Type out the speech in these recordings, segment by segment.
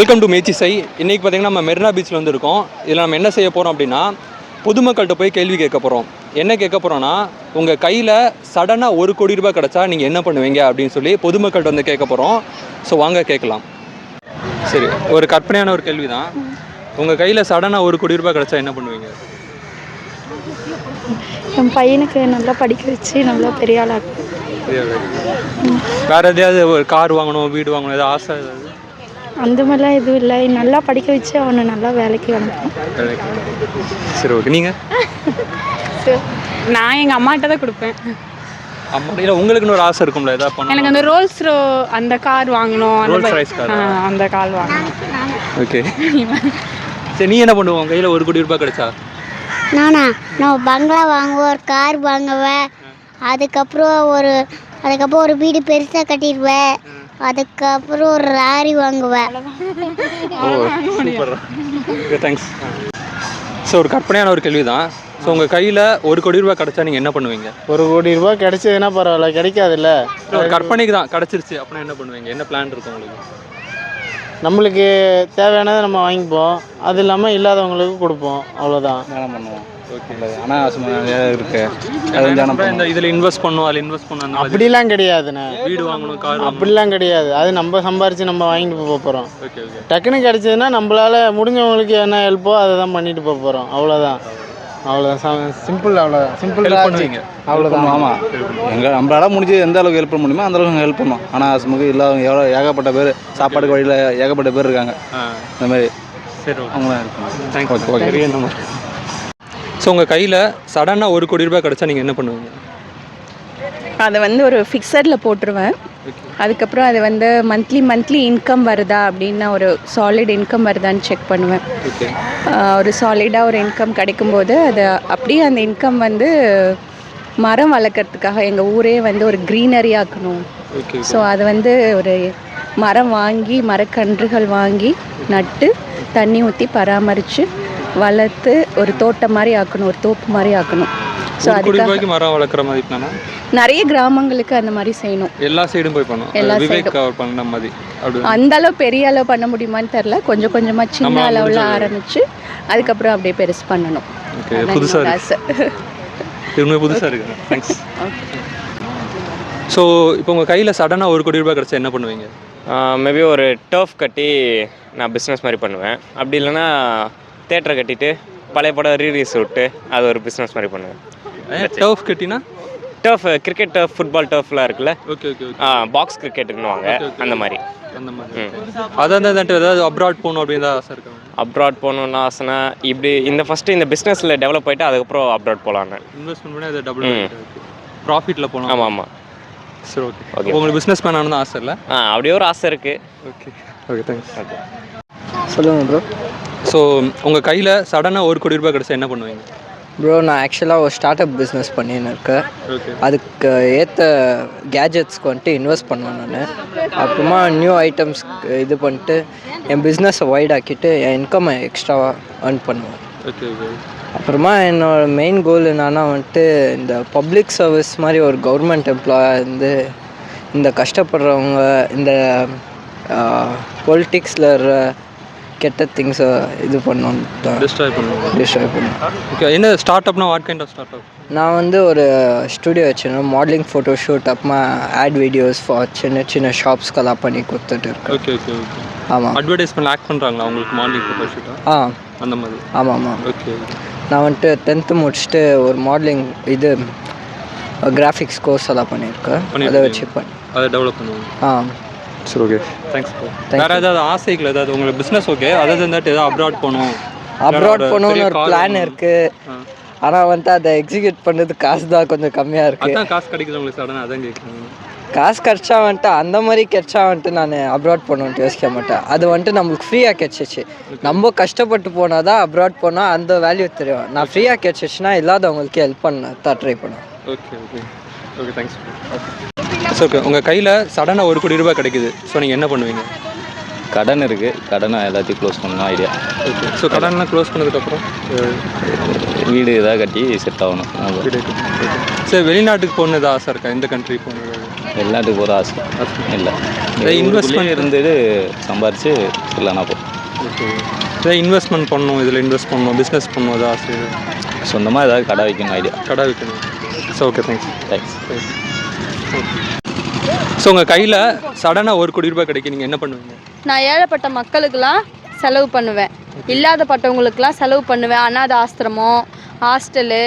Welcome to மேச்சிசை இன்றைக்கி பார்த்தீங்கன்னா நம்ம மெரினா பீச்சில் வந்து இருக்கோம் இதில் நம்ம என்ன செய்ய போகிறோம் அப்படின்னா பொதுமக்கள்கிட்ட போய் கேள்வி கேட்க போகிறோம் என்ன கேட்க போகிறோன்னா உங்கள் கையில் சடனாக ஒரு கோடி ரூபாய் கிடச்சா நீங்கள் என்ன பண்ணுவீங்க அப்படின்னு சொல்லி பொதுமக்கள்கிட்ட வந்து கேட்க போகிறோம் ஸோ வாங்க கேட்கலாம். சரி ஒரு கற்பனையான ஒரு கேள்வி தான் உங்கள் கையில் சடனாக ஒரு கோடி ரூபாய் கிடச்சா என்ன பண்ணுவீங்க? என் பையனுக்கு நல்லா படிக்க வச்சு நல்லா பெரிய ஆளாக்கு வேறு எதையாவது ஒரு கார் வாங்கணும் வீடு வாங்கணும் ஏதாவது ஆசை அந்த மாதிரிலாம் எதுவும் இல்லை. நல்லா படிக்க வச்சு அவனை நல்லா வேலைக்கு அனுப்பணும் சரி ஓகே நீங்கள் நான் எங்கள் அம்மாட்ட தான் கொடுப்பேன். அம்மா இல்லை உங்களுக்குன்னு ஒரு ஆசை இருக்கும்ல ஏதாவது பண்ணணும் எனக்கு அந்த ரோல்ஸ் ரோ அந்த கார் வாங்கணும். ஆ? ஆ, அந்த கார் வாங்கணும். ஓகே சரி நீ என்ன பண்ணுவோம் கையில் ஒரு கோடி ரூபாய் கிடைச்சா? நானா? நான் பங்களா வாங்குவேன் ஒரு கார் வாங்குவேன். அதுக்கப்புறம் ஒரு அதுக்கப்புறம் ஒரு வீடு பெருசாக கட்டிடுவேன். அதுக்கப்புறம் ஒரு லாரி வாங்குவேன். தேங்க்ஸ் ஸோ ஒரு கற்பனையான ஒரு கேள்வி தான் ஸோ உங்கள் கையில் ஒரு கோடி ரூபாய் கிடைச்சா நீங்கள் என்ன பண்ணுவீங்க? ஒரு கோடி ரூபாய் கிடைச்சதுன்னா பரவாயில்ல கிடைக்காதுல்ல. இல்ல, ஒரு கற்பனைக்கு தான். கிடச்சிருச்சு அப்படின்னா என்ன பண்ணுவீங்க? என்ன பிளான் இருக்கும் உங்களுக்கு? நம்மளுக்கு தேவையானதை நம்ம வாங்கிப்போம். அது இல்லாமல் இல்லாதவங்களுக்கு கொடுப்போம். அவ்வளோதான் தானம் பண்ணுவோம். ஆனால் இருக்கு. அது வந்து தானம் இந்த இதில் இன்வெஸ்ட் பண்ணும் அதில் இன்வெஸ்ட் பண்ண அந்த மாதிரி. அப்படிலாம் கிடையாதுண்ணே வீடு வாங்கணும் கார் அப்படிலாம் கிடையாது. அது நம்ம சம்பாரித்து நம்ம வாங்கிட்டு போக போகிறோம் டக்குன்னு கிடைச்சதுன்னா நம்மளால முடிஞ்சவங்களுக்கு என்ன ஹெல்ப்போ அதை தான் பண்ணிட்டு போக போகிறோம் அவ்வளோதான் அவ்வளோதான் சிம்பிள் அவ்வளோதான் சிம்பிள் Help பண்ணுவீங்க. அவ்வளோதான் ஆமாம் எங்கள் நம்மளால முடிஞ்சு எந்த அளவுக்கு ஹெல்ப் பண்ண முடியுமோ அந்த அளவுக்கு ஹெல்ப் பண்ணோம் ஆனால் ஆசமுக்கு இல்லாதவங்க எவ்வளோ ஏகப்பட்ட பேர் சாப்பாடுக்கு வழியில் ஏகப்பட்ட பேர் இருக்காங்க. இந்த மாதிரி சரி அவங்களாம் இருக்காங்க. தேங்க்ஸ் ஓகே ஓகே ஸோ உங்கள் கையில் சடனாக ஒரு கோடி ரூபாய் கிடைச்சா நீங்கள் என்ன பண்ணுவீங்க? அதை வந்து ஒரு ஃபிக்ஸடில் போட்டுருவேன். அதுக்கப்புறம் அது வந்து மந்த்லி மந்த்லி இன்கம் வருதா அப்படின்னு ஒரு சாலிட் இன்கம் வருதான்னு செக் பண்ணுவேன். ஒரு சாலிடாக ஒரு இன்கம் கிடைக்கும்போது அது அப்படியே அந்த இன்கம் வந்து மரம் வளர்க்குறதுக்காக எங்கள் ஊரே வந்து ஒரு க்ரீனரி ஆக்கணும். ஸோ அது வந்து ஒரு மரம் வாங்கி மரக்கன்றுகள் வாங்கி நட்டு தண்ணி ஊற்றி பராமரித்து வளர்த்து ஒரு தோட்டம் மாதிரி ஆக்கணும் ஒரு தோப்பு மாதிரி ஆக்கணும். ஸோ அதுக்காக மரம் வளர்க்குற மாதிரி நிறைய கிராமங்களுக்கு அந்த மாதிரி செய்யணும். எல்லா சைடும் போய் பண்ணும் எல்லா விவேக் side-ம். கவர் பண்ண மாதிரி. அந்த அளவு பெரிய அளவு பண்ண முடியுமான்னு தெரில கொஞ்சம் கொஞ்சமாக சின்ன அளவில். ஆரம்பித்து அதுக்கப்புறம் அப்படியே பெருசு பண்ணணும். புதுசாக ஆசை. புதுசாக இருக்கு. தேங்க்ஸ் ஸோ இப்போ உங்கள் கையில் சடனாக ஒரு கோடி ரூபாய் கிடைச்சா என்ன பண்ணுவீங்க? மேபி ஒரு டர்ஃப் கட்டி நான் பிஸ்னஸ் மாதிரி பண்ணுவேன். அப்படி இல்லைன்னா தேட்டரை கட்டிட்டு பழைய படம் ரீலீஸ் விட்டு அது ஒரு பிஸ்னஸ் மாதிரி பண்ணுவேன். டர்ஃப் கட்டினா? டர்ஃப் கிரிக்கெட் டர்ஃப் ஃபுட்பால் டர்ஃப்லாம் இருக்குல்ல? ஓகே ஓகே ஓகே பாக்ஸ் கிரிக்கெட்டுன்னுவாங்க அந்த மாதிரி. அந்த மாதிரி அதான் தான் ஏதாவது அப்ராட் போகணும் அப்படின்னு தான் ஆசை இருக்கா? அப்ராட் போகணுன்னு ஆசைனா இப்படி இந்த ஃபஸ்ட்டு இந்த பிஸ்னஸில் டெவலப் ஆகிட்டு அதுக்கப்புறம் அப்ராட் போகலான்னு இன்வெஸ்ட்மெண்ட் பண்ணி அதை டபுள். ப்ராஃபிட்டில் போகலாம். ஆமாம் ஆமாம் சரி ஓகே. உங்களுக்கு பிஸ்னஸ் மேன் ஆனது ஆசை இல்லை? ஆ அப்படியே ஒரு ஆசை இருக்குது ஓகே ஓகே தேங்க்ஸ் ஓகே சொல்லுங்கள் ப்ரோ ஸோ உங்கள் கையில் சடனாக ஒரு கோடி ரூபாய் கிடைச்சா என்ன பண்ணுவீங்க? ப்ரோ நான் ஆக்சுவலாக ஒரு ஸ்டார்ட் அப் பிஸ்னஸ் பண்ணின்னு இருக்கேன் அதுக்கு ஏற்ற கேஜெட்ஸ்க்கு வந்துட்டு இன்வெஸ்ட் பண்ணுவேன் நான். அப்புறமா நியூ ஐட்டம்ஸ் இது பண்ணிட்டு என் பிஸ்னஸை வைட் ஆக்கிட்டு என் இன்கம்மை எக்ஸ்ட்ராவாக earn பண்ணுவேன். அப்புறமா என்னோட மெயின் கோல் என்னன்னா வந்துட்டு இந்த பப்ளிக் சர்வீஸ் மாதிரி ஒரு கவர்மெண்ட் எம்ப்ளாயாக இருந்து இந்த கஷ்டப்படுறவங்க இந்த பொலிட்டிக்ஸில் இருக்கிற கெட்ட திங்ஸை இது பண்ணணும் டிஸ்ட்ராய் பண்ணுவோம் டிஸ்ட்ராய் பண்ணுவேன் ஓகே என்ன start Apna what kind of start up நான் வந்து ஒரு ஸ்டுடியோ வச்சிருந்தேன். மாடலிங் ஃபோட்டோ ஷூட் அப்புறமா ஆட் வீடியோஸ் ஃபார் சின்ன சின்ன ஷாப்ஸ்க்கெல்லாம் பண்ணி கொடுத்துட்டு இருக்கேன். ஓகே ஓகே ஓகே ஆமாம் அட்வர்டைஸ்மெண்ட் ஆக்ட் பண்ணுறாங்களா உங்களுக்கு மார்னிங் ஃபோட்டோ ஷூட்டாக ஆ. அந்த மாதிரி. ஆமாம் ஆமாம் ஓகே நான் வந்துட்டு டென்த்து முடிச்சுட்டு ஒரு மாடலிங் இது கிராஃபிக்ஸ் கோர்ஸ் எல்லாம் பண்ணியிருக்கேன். அதை வச்சு பண்ணி அதை டெவலப் பண்ணுவோம் ஆ. சரி ஓகே தேங்க்ஸ் வேறு ஏதாவது ஆசைகள் ஏதாவது உங்களுக்கு பிஸ்னஸ் ஓகே அதாவது வந்துட்டு ஏதாவது அப்ராட் போகணும். அப்ராட் போகணுன்னு ஒரு பிளான் இருக்குது ஆனால் வந்துட்டு அதை எக்ஸிக்யூட் பண்ணுறது காசு தான் கொஞ்சம் கம்மியாக இருக்குது அதான் காசு கிடைக்குது உங்களுக்கு சடனாக அதான் கேட்குறேன் காசு கிடச்சா வந்துட்டு அந்த மாதிரி கிடச்சா வந்துட்டு நான் அப்ராட் போகணுன்ட்டு யோசிக்க மாட்டேன். அது வந்துட்டு நம்மளுக்கு ஃப்ரீயாக கிடச்சிச்சு. நம்ம கஷ்டப்பட்டு போனால் தான் அப்ராட் போனால் அந்த வேல்யூ தெரியும். நான் ஃப்ரீயாக கிடச்சிச்சுன்னா இல்லாதவங்களுக்கு ஹெல்ப் பண்ண தான் ட்ரை பண்ணுவேன். Okay okay okay thanks so okay உங்கள் கையில் சடனாக ஒரு கோடி ரூபாய் கிடைக்குது. ஸோ நீங்கள் என்ன பண்ணுவீங்க? கடன் இருக்குது கடனை எல்லாத்தையும் க்ளோஸ் பண்ணணும் ஐடியா ஓகே ஸோ கடன்லாம் க்ளோஸ் பண்ணதுக்கப்புறம்? வீடு ஏதாவது கட்டி செட் ஆகணும். சரி வெளிநாட்டுக்கு போகணுது ஆசை இருக்கா? இந்த கண்ட்ரி போகணுது வெளிநாட்டுக்கு போகிற ஆசை. இல்லை. இதை investment- இருந்துட்டு சம்பாரித்து இல்லைனா போ இதை இன்வெஸ்ட்மெண்ட் பண்ணணும் இதில் இன்வெஸ்ட் பண்ணணும் பிஸ்னஸ் பண்ணணும் அது ஆசை சொந்தமாக ஏதாவது கடை வைக்கணும் ஐடியா கடை வைக்கணும். So okay thanks thanks so உங்கள் கையில் சடனாக ஒரு கோடி ரூபாய் கிடைக்கும் நீங்கள் என்ன பண்ணுவீங்க? நான் ஏழைப்பட்ட மக்களுக்கெல்லாம் செலவு பண்ணுவேன். இல்லாதப்பட்டவங்களுக்கெல்லாம் செலவு பண்ணுவேன். அனாதை ஆசிரமம் ஹாஸ்டலு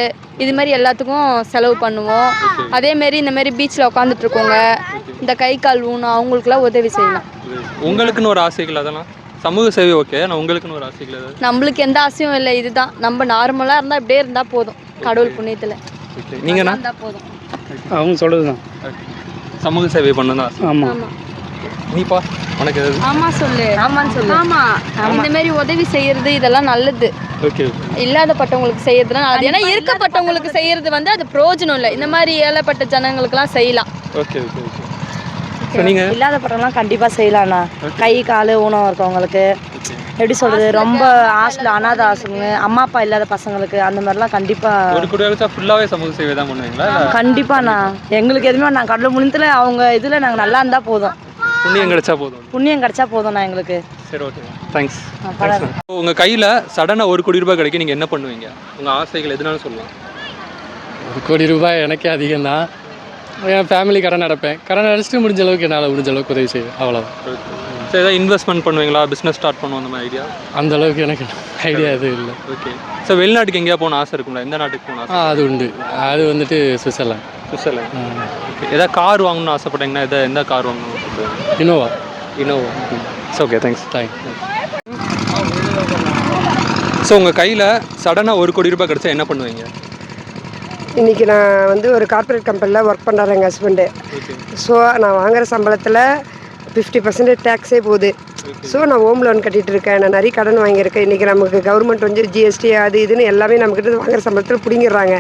இது மாதிரி எல்லாத்துக்கும் செலவு பண்ணுவோம். அதேமாரி இந்த மாதிரி பீச்சில் உட்காந்துட்டு இருக்கோங்க இந்த கை கால் ஊனம் அவங்களுக்குலாம் உதவி செய்யலாம். உங்களுக்குன்னு ஒரு ஆசைகள் அதெல்லாம்? சமூக சேவை ஓகே ஆனால் உங்களுக்குன்னு ஒரு ஆசைகள் ஏதாவது நம்மளுக்கு எந்த ஆசையும் இல்லை இதுதான். நம்ம நார்மலாக இருந்தால் இப்படியே இருந்தால் போதும். கடவுள் புண்ணியத்தில். நீங்கண்ணா இருந்தால் போதும். அவங்க சொல்கிறது தான் சமூக சேவை பண்ணணும் ஆமாம் நீப்பா உனக்கு ஏதாவது ஆமா சொல்லு. ஆமான்னு சொல்லு. ஆமா. இந்த மாதிரி உதவி செய்யறது இதெல்லாம் நல்லது. ஓகே இல்லாதப்பட்டவங்களுக்கு செய்யறதுலாம் நல்லது. ஏன்னா இருக்கப்பட்டவங்களுக்கு செய்யறது வந்து அது பிரயோஜனம் இல்லை. இந்த மாதிரி ஏழைப்பட்ட ஜனங்களுக்குலாம் செய்யலாம். Okay okay okay. நீங்கள் இல்லாதப்பட்டவங்களாம் கண்டிப்பாக செய்யலாம்ண்ணா. கை கால் ஊனம் இருக்கவங்களுக்கு எப்படி சொல்கிறது ரொம்ப ஹாஸ்டல் அனாத ஆசிரமங்க அம்மா அப்பா இல்லாத பசங்களுக்கு அந்த மாதிரிலாம் கண்டிப்பாக ஒரு ஃபுல்லாகவே சமூக சேவை தான் பண்ணுவீங்களா? கண்டிப்பாண்ணா. எங்களுக்கு எதுவுமே நான் கடவுள் முன்னத்தில் அவங்க இதில் நாங்கள் நல்லா இருந்தால் போதும். புண்ணியம் கிடைச்சா போதும். புண்ணியம் கிடைச்சா போதும்ண்ணா எங்களுக்கு. சரி ஓகே தேங்க்ஸ். உங்கள் கையில் சடனாக ஒரு கோடி ரூபாய் கிடைக்கும் நீங்கள் என்ன பண்ணுவீங்க? உங்கள் ஆசைகள் எதுனாலும் சொல்லலாம். ஒரு கோடி ரூபாய் எனக்கே அதிகம் தான் என் ஃபேமிலி கடன் நடப்பேன் கடன் அடைச்சிட்டு முடிஞ்ச அளவுக்கு என்னால் முடிஞ்ச அளவுக்கு உதவி செய்வேன். அவ்வளோதான் சரி ஏதாவது இன்வெஸ்ட்மெண்ட் பண்ணுவீங்களா? பிஸ்னஸ் ஸ்டார்ட் பண்ணுவோம் அந்த மாதிரி ஐடியா அந்த அளவுக்கு எனக்கு ஐடியா எதுவும் இல்லை. ஓகே ஸோ வெளிநாட்டுக்கு எங்கேயா போகணும் ஆசை இருக்கும்ல? எந்த நாட்டுக்கு போகணும் ஆ அது உண்டு. அது வந்துட்டு சுவிட்சர்லாந்து. சுவிட்சர்லாந்து. ஓகே ஏதாவது கார் வாங்கணும்னு ஆசைப்பட்டீங்கன்னா எதாவது எந்த கார் வாங்கணும் Innova Innova so okay thanks thank so உங்கள் கையில் சடனாக ஒரு கோடி ரூபாய் கிடைச்சா என்ன பண்ணுவீங்க? இன்றைக்கி நான் வந்து ஒரு கார்ப்பரேட் கம்பெனியில் ஒர்க் பண்ணுறாரு எங்கள் ஹஸ்பண்டு ஸோ நான் வாங்குற சம்பளத்தில் ஃபிஃப்டி பர்சன்டேஜ் டேக்ஸே போகுது. ஸோ நான் ஹோம் லோன் கட்டிகிட்டு இருக்கேன். நான் நிறைய கடன் வாங்கியிருக்கேன். இன்றைக்கி நமக்கு கவர்மெண்ட் வந்து ஜிஎஸ்டி அது இதுன்னு எல்லாமே நம்மக்கிட்ட வாங்குற சம்பளத்தில் பிடிங்கிடுறாங்க.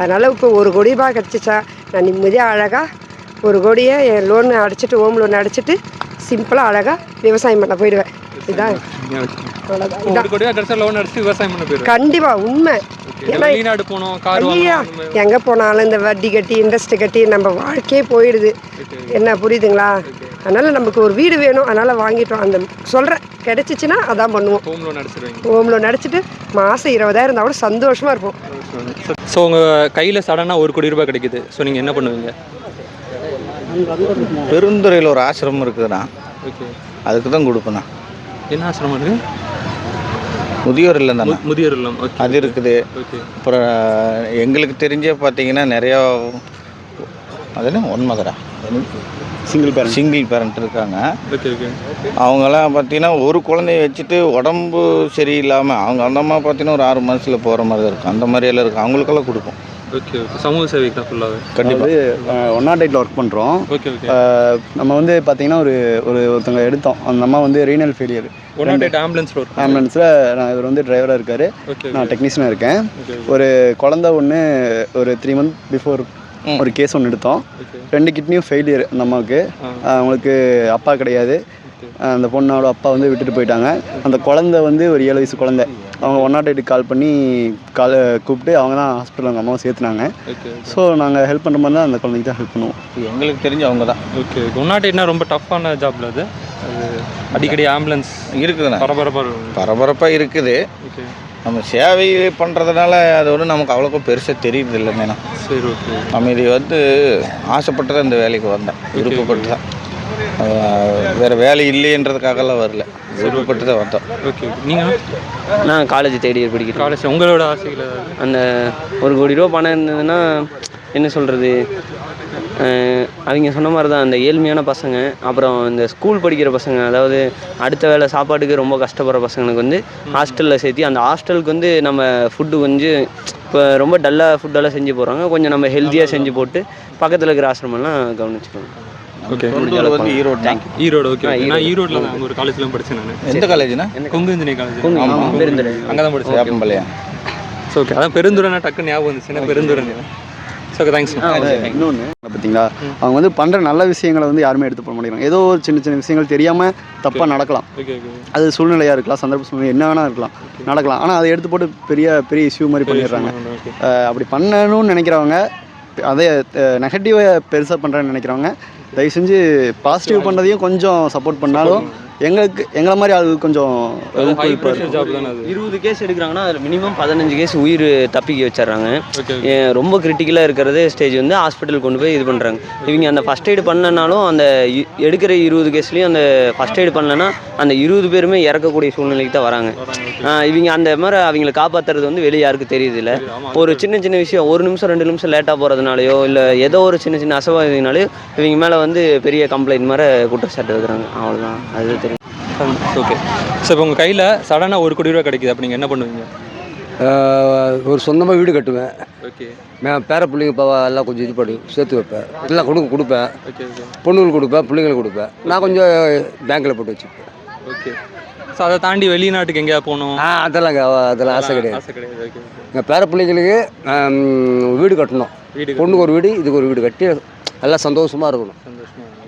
அதனால் இப்போ ஒரு கோடி ரூபாய் கிடச்சிச்சா நான் நிம்மதியாக அழகாக ஒரு கோடியை என் லோன் அடைச்சிட்டு ஹோம் லோன் அடைச்சிட்டு சிம்பிளாக அழகாக விவசாயம் பண்ண போயிடுவேன். இதுதான் கண்டிப்பாக உண்மை. வெளிநாடு போகணும் கார் எங்கே போனாலும் இந்த வட்டி கட்டி இன்ட்ரெஸ்ட் கட்டி நம்ம வாழ்க்கையே போயிடுது. என்ன புரியுதுங்களா? அதனால் நமக்கு ஒரு வீடு வேணும். அதனால் வாங்கிட்டோம். அந்த சொல்கிறேன் கிடைச்சிச்சின்னா அதான் பண்ணுவோம். ஹோம் லோன் அடிச்சிருவீங்க. ஹோம் லோன் அடிச்சிட்டு மாதம் இருபதாயிரம் இருந்தால் கூட சந்தோஷமாக இருப்போம். ஸோ உங்கள் கையில் சடனாக ஒரு கோடி ரூபாய் கிடைக்குது. ஸோ நீங்கள் என்ன பண்ணுவீங்க? பெருந்துறையில் ஒரு ஆசிரமம் இருக்குதுண்ணா. அதுக்கு தான் கொடுப்பேண்ணா. என்ன ஆசிரமம் இருக்கு முதியோர் இல்லம் தானே? முதியோர் இல்லம். ஓகே. அது இருக்குது. ஓகே. அப்புறம் எங்களுக்கு தெரிஞ்சே பார்த்தீங்கன்னா நிறையா அது என்ன ஒன்மதரா சிங்கிள் பேரண்ட் சிங்கிள் பேரண்ட் இருக்காங்க. அவங்கெல்லாம் பார்த்தீங்கன்னா ஒரு குழந்தைய வச்சுட்டு உடம்பு சரியில்லாமல் அவங்க அந்த அம்மா பார்த்தீங்கன்னா ஒரு ஆறு மாதத்தில் போகிற மாதிரி தான் இருக்கும் அந்த மாதிரி எல்லாம் இருக்கும் அவங்களுக்கெல்லாம் கொடுப்போம். ஓகே ஓகே சமூக சேவைக்கு தான் ஃபுல்லாகவே கண்டிப்பாக ஒன் நாட் எயிட்டில் ஒர்க் பண்ணுறோம் ஓகே ஓகே நம்ம வந்து பார்த்தீங்கன்னா ஒரு ஒரு ஒருத்தவங்க எடுத்தோம். அந்த அம்மா வந்து renal failure one nought eight ஆம்புலன்ஸில் ஒர்க் ஆம்புலன்ஸில் நான் இவர் வந்து டிரைவராக இருக்கார். நான் டெக்னீஷியனாக இருக்கேன். ஒரு குழந்த ஒன்று ஒரு த்ரீ மந்த் பிஃபோர் ஒரு கேஸ் ஒன்று எடுத்தோம். ரெண்டு கிட்னியும் ஃபெயிலியர் அந்த அம்மாவுக்கு. அவங்களுக்கு அப்பா கிடையாது. அந்த பொண்ணோட அப்பா வந்து விட்டுட்டு போயிட்டாங்க. அந்த குழந்தை வந்து ஒரு ஏழு வயசு குழந்தை. அவங்க ஒன் நாட் எயிட்டுக்கு கால் பண்ணி கால் கூப்பிட்டு அவங்க தான் ஹாஸ்பிட்டல் அவங்க அம்மாவை சேர்த்துனாங்க. ஸோ நாங்கள் ஹெல்ப் பண்ணுற மாதிரி தான் அந்த குழந்தைக்கு தான் ஹெல்ப் பண்ணுவோம். எங்களுக்கு தெரிஞ்சு அவங்க தான். ஓகே ஒன் நாட் எயிட்னா ரொம்ப டஃப்பான ஜாப்ல அது. அடிக்கடி ஆம்புலன்ஸ் இருக்குதுண்ணா. பரபரப்பாக பரபரப்பாக இருக்குது. நம்ம சேவை பண்ணுறதுனால அது ஒன்றும் நமக்கு அவ்வளோக்கா பெருசாக தெரியுது இல்லைங்கண்ணா சரி ஓகே நம்ம இது வந்து ஆசைப்பட்டு தான் இந்த வேலைக்கு வந்தேன். விருப்பப்பட்டு தான். வேற வேலை இல்லைன்றதுக்காகலாம் வரல. விருப்பப்பட்டு தான் வந்தோம் ஓகே நீங்கள் நான் காலேஜ் தேர்ட் இயர் படிக்கிறேன். காலேஜ் உங்களோட ஆசைகள் அந்த ஒரு கோடி ரூபா பணம் இருந்ததுன்னா என்ன சொல்கிறது அவங்க சொன்ன மாதிரி தான் அந்த ஏழ்மையான பசங்க அப்புறம் இந்த ஸ்கூல் படிக்கிற பசங்க அதாவது அடுத்த வேளை சாப்பாட்டுக்கு ரொம்ப கஷ்டப்படுற பசங்களுக்கு வந்து ஹாஸ்டலில் சேர்த்தி அந்த ஹாஸ்டலுக்கு வந்து நம்ம ஃபுட்டு கொஞ்சம் இப்போ ரொம்ப டல்லாக ஃபுட்டெல்லாம் செஞ்சு போடுறாங்க. கொஞ்சம் நம்ம ஹெல்த்தியாக செஞ்சு போட்டு பக்கத்தில் இருக்கிற ஆசிரமெல்லாம் கவனிச்சுக்கோங்க ஓகே தொண்ணூறு வந்து ஈரோடு. தான் ஈரோடு ஓகே நான் ஈரோடு. ஈரோட்டில் தான் அங்கே ஒரு காலேஜ்லாம் படித்தேன் நான். எந்த காலேஜ்னா கொங்கு இன்ஜினியரிங் காலேஜ் ஆமா. பெருந்துறை. அங்கே தான் படித்தேன் வேப்பம்பாளையா ஸோ ஓகே அதான் பெருந்துரைனா டக்குன்னு ஞாபகம் வந்துச்சு. பெருந்துரை ஸோ ஓகே தேங்க்ஸ் இன்னொன்று பார்த்தீங்களா அவங்க வந்து பண்ணுற நல்ல விஷயங்களை வந்து யாருமே எடுத்து போட மாட்டேங்கிறாங்க. ஏதோ ஒரு சின்ன சின்ன விஷயங்கள் தெரியாமல் தப்பாக நடக்கலாம். ஓகே ஓகே அது சூழ்நிலையாக இருக்கலாம். சந்தர்ப்ப சூழ்நிலை என்ன வேணால் இருக்கலாம். நடக்கலாம். ஆனால் அதை எடுத்து போட்டு பெரிய பெரிய இஷ்யூ மாதிரி பண்ணிடுறாங்க. அப்படி பண்ணணும்னு நினைக்கிறவங்க அதே நெகட்டிவை பெருசாக பண்ணுறேன்னு நினைக்கிறவங்க தயவு செஞ்சு பாசிட்டிவ் பண்ணதையும் கொஞ்சம் சப்போர்ட் பண்ணாலும் எங்களுக்கு எங்களை மாதிரி ஆளுக்கு கொஞ்சம் அது இருபது கேஸ் எடுக்கிறாங்கன்னா அதில் மினிமம் பதினஞ்சு கேஸ் உயிர் தப்பிக்க வச்சிடுறாங்க. ரொம்ப கிரிட்டிக்கலாக இருக்கிறது ஸ்டேஜ் வந்து ஹாஸ்பிட்டல் கொண்டு போய் இது பண்ணுறாங்க இவங்க அந்த ஃபஸ்ட் எய்டு பண்ணனாலும் அந்த இ- எடுக்கிற இருபது கேஸ்லேயும் அந்த ஃபஸ்ட் எய்டு பண்ணலன்னா அந்த இருபது பேருமே இறக்கக்கூடிய சூழ்நிலைக்கு தான் வராங்க. இவங்க அந்த மாதிரி அவங்கள காப்பாற்றுறது வந்து வெளியே யாருக்கு தெரியுது இல்லை. ஒரு சின்ன சின்ன விஷயம் ஒரு நிமிஷம் ரெண்டு நிமிஷம் லேட்டாக போகிறதுனாலையோ இல்லை ஏதோ ஒரு சின்ன சின்ன அசவாதினாலையோ இவங்க மேலே வந்து பெரிய கம்ப்ளைண்ட் மாதிரி குற்றச்சாட்டு வைக்கிறாங்க. அவ்வளோதான் அது தெரியும். ஓகே ஸோ இப்போ உங்கள் கையில் சடனாக ஒரு கோடி ரூபா கிடைக்குது. அப்போ நீங்கள் என்ன பண்ணுவீங்க? ஒரு சொந்தமாக வீடு கட்டுவேன். ஓகே மே- பேர பிள்ளைங்க பாவா எல்லாம் கொஞ்சம் இது பண்ணி சேர்த்து வைப்பேன். எல்லாம் கொடுக்க கொடுப்பேன். பொண்ணுங்களுக்கு கொடுப்பேன் பிள்ளைங்களுக்கு கொடுப்பேன். நான் கொஞ்சம் பேங்க்கில் போட்டு வச்சுப்பேன். ஓகே ஸோ அதை தாண்டி வெளிநாட்டுக்கு எங்கேயா போகணும்? ஆ அதெல்லாம் அதெல்லாம் ஆசை கிடையாது. ஆசை கிடையாது. ஓகே எங்கள் பேர பிள்ளைங்களுக்கு வீடு கட்டணும். வீடு பொண்ணுக்கு ஒரு வீடு இதுக்கு ஒரு வீடு கட்டி எல்லாம் சந்தோஷமாக இருக்கணும். சந்தோஷமா ஓகே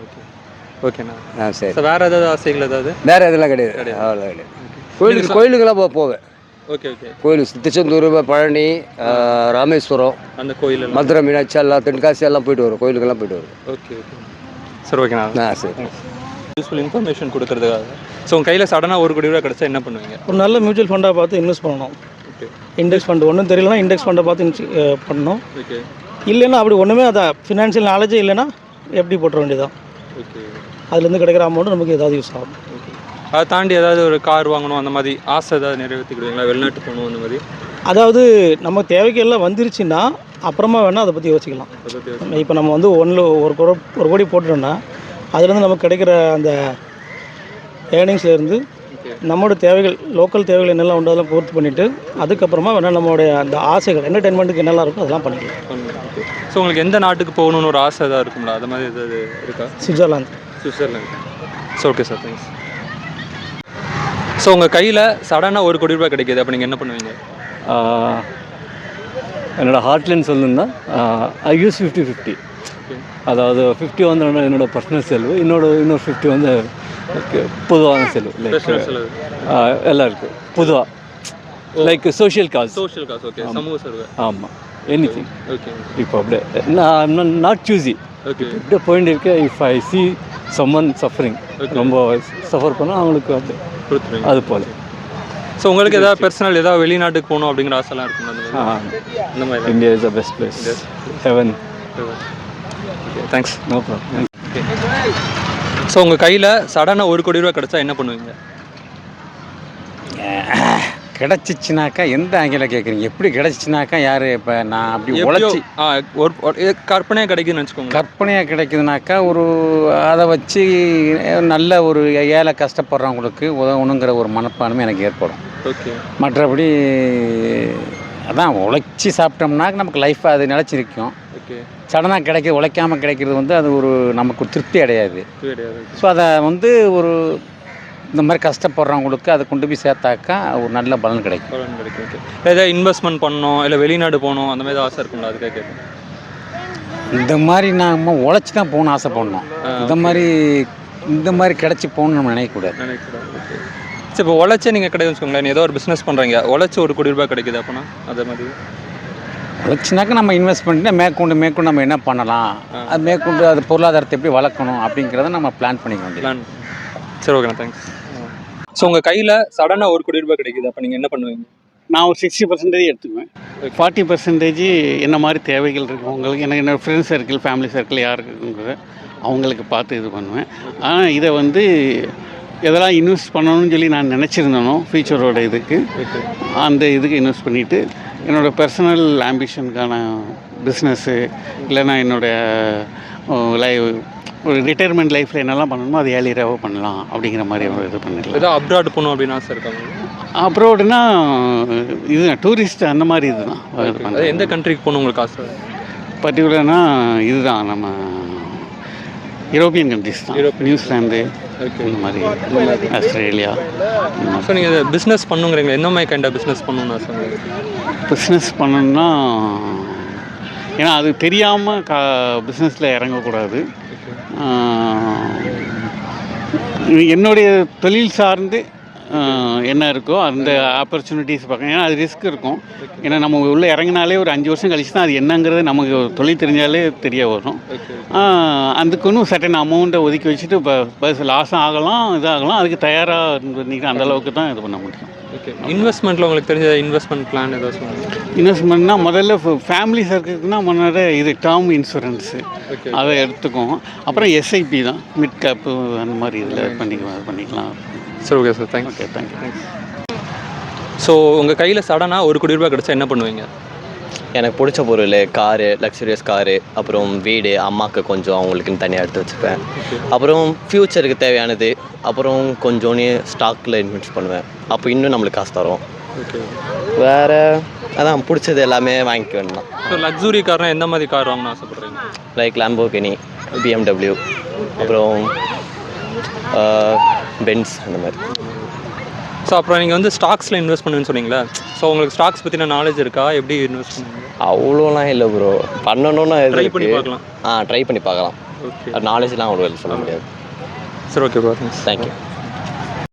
ஓகேண்ணா ஆ சரி. ஸோ வேறு ஏதாவது ஆசைகள் ஏதாவது? வேறு இதெல்லாம் கிடையாது. அவ்வளோ கிடையாது. கோயிலுக்கு கோயிலுக்கெல்லாம் போ- போவேன். ஓகே ஓகே கோயில் திருச்செந்தூர் பழனி ராமேஸ்வரம் அந்த கோயில் மதுரை மீனாட்சி எல்லாம் தென்காசி எல்லாம் போயிட்டு வரும் கோயிலுக்கெல்லாம் போயிட்டு வரும் ஓகே ஓகே சரி ஓகேண்ணா ஆ சரி. யூஸ்ஃபுல் இன்ஃபர்மேஷன் கொடுக்கறதுக்காக. ஸோ உங்கள் கையில் சடனாக ஒரு கோடி ரூபா கிடச்சா என்ன பண்ணுவீங்க? ஒரு நல்ல மியூச்சுவல் ஃபண்டாக பார்த்து இன்வெஸ்ட் பண்ணணும். ஓகே இண்டெக்ஸ் ஃபண்டு ஒன்றும் தெரியலனா இண்டெக்ஸ் ஃபண்டை பார்த்து பண்ணணும். ஓகே இல்லைன்னா அப்படி ஒன்றுமே அதான். ஃபினான்ஷியல் நாலேஜே இல்லைன்னா எப்படி போட்டுற வேண்டியதான் ஓகே அதுலேருந்து கிடைக்கிற அமௌண்ட் நமக்கு ஏதாவது யூஸ் ஆகும். அதை தாண்டி ஏதாவது ஒரு கார் வாங்கணும் அந்த மாதிரி ஆசை ஏதாவது நிறைவேற்றிக்கிடுவீங்களா? வெளிநாட்டு போகணும் அந்த மாதிரி? அதாவது நம்ம தேவைக்கு எல்லாம் வந்துருச்சுன்னா அப்புறமா வேணால் அதை பற்றி யோசிக்கலாம். இப்போ நம்ம வந்து ஒன்றில் ஒரு கோடி ஒரு கோடி போட்டுட்டோம்னா அதுலேருந்து நமக்கு கிடைக்கிற அந்த ஏர்னிங்ஸ்லேருந்து நம்மளோட தேவைகள் லோக்கல் தேவைகள் என்னெல்லாம் உண்டோ அதெல்லாம் பூர்த்தி பண்ணிவிட்டு அதுக்கப்புறமா வேணால் நம்மளுடைய அந்த ஆசைகள் என்டர்டைன்மெண்ட்டுக்கு என்னெல்லாம் இருக்கோ அதெல்லாம் பண்ணிக்கலாம். ஸோ உங்களுக்கு எந்த நாட்டுக்கு போகணும்னு ஒரு ஆசை ஏதாவது இருக்குங்களா அது மாதிரி ஏதாவது இருக்கா? Switzerland. Switzerland. So okay sir thanks so உங்கள் கையில் சடனாக ஒரு கோடி ரூபாய் கிடைக்குது. அப்போ நீங்கள் என்ன பண்ணுவீங்க? என்னோடய ஹார்ட்லைன் சொல்லணுன்னா ஐ யூஸ் ஃபிஃப்டி ஃபிஃப்டி அதாவது ஃபிஃப்டி வந்து என்னோட- என்னோட பர்சனல் செலவு. இன்னொரு இன்னொரு ஃபிஃப்டி வந்து பொதுவான செலவு. லைக் செலவு. எல்லாம் இருக்குது பொதுவாக லைக் சோஷியல் காஸ் சோஷியல் காசு ஓகே சமூக செலவு. ஆமாம் எனி திங் ஓகே இப்போ அப்படியே நான் நாட் சூஸி இப்படியே போயிட்டு இருக்கேன் if I see someone suffering ரொம்ப சஃபர் பண்ணால் அவங்களுக்கு அது அது போல. ஸோ உங்களுக்கு ஏதாவது பர்சனல் ஏதாவது வெளிநாட்டுக்கு போகணும் அப்படிங்கிற ஆசைலாம் அந்த ஆ. அந்த மாதிரி India is the best place heaven thanks no problem so உங்கள் கையில் சடனாக ஒரு கோடி ரூபா கிடச்சா என்ன பண்ணுவீங்க? கிடச்சிச்சினாக்கா எந்த ஆங்கில கேட்குறீங்க? எப்படி கிடச்சிச்சினாக்கா யார் இப்போ நான் அப்படி உழைச்சி ஒரு கற்பனையாக கிடைக்குதுன்னு வச்சுக்கோங்க. கற்பனையாக கிடைக்குதுனாக்கா ஒரு அதை வச்சு நல்ல ஒரு ஏழை கஷ்டப்படுறவங்களுக்கு உதவணுங்கிற ஒரு மனப்பான்மை எனக்கு ஏற்படும். ஓகே. மற்றபடி அதான் உழைச்சி சாப்பிட்டோம்னா நமக்கு லைஃப் அது நிலச்சிருக்கும். ஓகே. சடனாக கிடைக்க உழைக்காமல் கிடைக்கிறது வந்து அது ஒரு நமக்கு ஒரு திருப்தி அடையாது. ஸோ அதை வந்து ஒரு இந்த மாதிரி கஷ்டப்படுறவங்களுக்கு அதை கொண்டு போய் சேர்த்தாக்கா ஒரு நல்ல பலன் கிடைக்கும். பலன் கிடைக்கும் ஓகே ஏதாவது இன்வெஸ்ட்மெண்ட் பண்ணணும் இல்லை வெளிநாடு போகணும் அந்த மாதிரி ஆசை இருக்கும்ல அதுக்காக கேட்குறேன் இந்த மாதிரி நாம உழைச்சி தான் போகணும்னு ஆசைப்படணும். இந்த மாதிரி இந்த மாதிரி கிடச்சி போகணும்னு நம்ம நினைக்கக்கூடாது. நினைக்கிறேன் ஓகே சரி இப்போ உழைச்சே நீங்கள் கிடையாது வச்சுக்கோங்களேன் ஏதோ ஒரு பிஸ்னஸ் பண்ணுறீங்க உழைச்சி ஒரு கோடி ரூபாய் கிடைக்குது அப்போனா அதே மாதிரி? உழைச்சினாக்கா நம்ம இன்வெஸ்ட் பண்ணிட்டு மேற்கொண்டு மேற்கொண்டு நம்ம என்ன பண்ணலாம்? அது மேற்கொண்டு அது பொருளாதாரத்தை எப்படி வளர்க்கணும் அப்படிங்கிறத நம்ம பிளான் பண்ணிக்க வேண்டியது. சரி ஓகேண்ணா தேங்க்ஸ் ஸோ உங்கள் கையில் சடனாக ஒரு கோடி ரூபாய் கிடைக்குது. அப்போ நீங்கள் என்ன பண்ணுவீங்க? நான் ஒரு சிக்ஸ்டி பர்சன்டேஜ் எடுத்துக்குவேன். ஃபார்ட்டி பர்சன்டேஜ் என்ன மாதிரி தேவைகள் இருக்கும் உங்களுக்கு எனக்கு என்னோடய ஃப்ரெண்ட்ஸ் சர்க்கிள் ஃபேமிலி சர்க்கிள் யாருக்குங்கிறத அவங்களுக்கு பார்த்து இது பண்ணுவேன். ஆனால் இதை வந்து எதெல்லாம் இன்வெஸ்ட் பண்ணணும்னு சொல்லி நான் நினச்சிருந்தேனோ ஃபியூச்சரோட இதுக்கு அந்த இதுக்கு இன்வெஸ்ட் பண்ணிவிட்டு என்னோடய பர்சனல் ஆம்பிஷனுக்கான பிஸ்னஸ்ஸு இல்லைன்னா என்னுடைய லை ஒரு ரிட்டையர்மெண்ட் லைஃப்பில் என்னெல்லாம் பண்ணணுமோ அது ஏழியராகவோ பண்ணலாம் அப்படிங்கிற மாதிரி ஒரு இது பண்ணிடலாம். ஏதோ அப்ராட் போகணும் அப்படின்னு ஆசை இருக்காங்க அப்ரோடுனா இது டூரிஸ்ட் அந்த மாதிரி இதுதான். எந்த கண்ட்ரிக்கு போகணும் உங்களுக்கு ஆசை? பர்டிகுலர்னா இதுதான் நம்ம யூரோப்பியன் கண்ட்ரிஸ் தான். நியூசிலாந்து இந்த மாதிரி ஆஸ்திரேலியா ஸோ நீங்கள் பிஸ்னஸ் பண்ணுங்கிறீங்க என்ன மாதிரி கைண்ட் ஆஃப் பிஸ்னஸ் பண்ணணும்னு ஆசை பிஸ்னஸ் பண்ணணும்னா ஏன்னா அது தெரியாமல் கா பிஸ்னஸில் இறங்கக்கூடாது. என்னுடைய தொழில் சார்ந்து என்ன இருக்கோ அந்த ஆப்பர்ச்சுனிட்டிஸ் பார்க்க ஏன்னா அது ரிஸ்க் இருக்கும். ஏன்னா நம்ம உள்ளே இறங்கினாலே ஒரு அஞ்சு வருஷம் கழிச்சு தான் அது என்னங்கிறது நமக்கு தொழில் தெரிஞ்சாலே தெரிய வரும். ஆஹ், அதுக்குன்னு சட்டன் அமௌண்ட்டை ஒதுக்கி வச்சுட்டு இப்போ பஸ் லாஸும் ஆகலாம் இதாகலாம் அதுக்கு தயாராக இருந்தீங்கன்னா அந்த அளவுக்கு தான் இது பண்ண முடியும். ஓகே இன்வெஸ்ட்மெண்ட்டில் உங்களுக்கு தெரிஞ்ச இன்வெஸ்ட்மெண்ட் பிளான் ஏதாவது சொல்லுங்கள் இன்வெஸ்ட்மெண்ட்னா முதல்ல ஃபேமிலி சர்க்கிள்னா முன்னாடி இது டேர்ம் இன்சூரன்ஸு அதை எடுத்துக்குவோம். அப்புறம் எஸ்ஐபி தான். மிட் கேப்பு அந்த மாதிரி இதில் பண்ணிக்கலாம். பண்ணிக்கலாம் சரி okay sir thanks okay thank you so உங்கள் கையில் சடனாக ஒரு கோடி ரூபாய் கிடச்சா என்ன பண்ணுவீங்க? எனக்கு பிடிச்ச பொருள் காரு லக்ஸுரியஸ் காரு அப்புறம் வீடு அம்மாவுக்கு கொஞ்சம் அவங்களுக்குன்னு தனியாக எடுத்து வச்சுப்பேன். அப்புறம் ஃப்யூச்சருக்கு தேவையானது அப்புறம் கொஞ்சோன்னு ஸ்டாக்கில் இன்வெஸ்ட் பண்ணுவேன். அப்போ இன்னும் நம்மளுக்கு காசு தரும். வேறு அதான் பிடிச்சது எல்லாமே வாங்கிக்க வேண்டாம் ஸோ லக்ஸுரி கார்னால் எந்த மாதிரி கார் வாங்கணும்னு ஆசைப்படுறீங்க? லைக் லேம்போகினி பிஎம்டபிள்யூ அப்புறம் பென்ஸ் அந்த மாதிரி. ஸோ அப்புறம் நீங்கள் வந்து ஸ்டாக்ஸில் இன்வெஸ்ட் பண்ணுவேன்னு சொன்னீங்களே ஸோ உங்களுக்கு ஸ்டாக்ஸ் பற்றின நாலேஜ் இருக்கா? எப்படி இன்வெஸ்ட் பண்ணுவீங்க? அவ்வளோலாம் இல்லை ப்ரோ பண்ணணும்னு Try பண்ணி. பார்க்கலாம். ஆ ட்ரை பண்ணி பார்க்கலாம். நாலேஜ்லாம் அவ்வளோ சொல்ல முடியாது. சரி ஓகே ப்ரோ தேங்க்யூ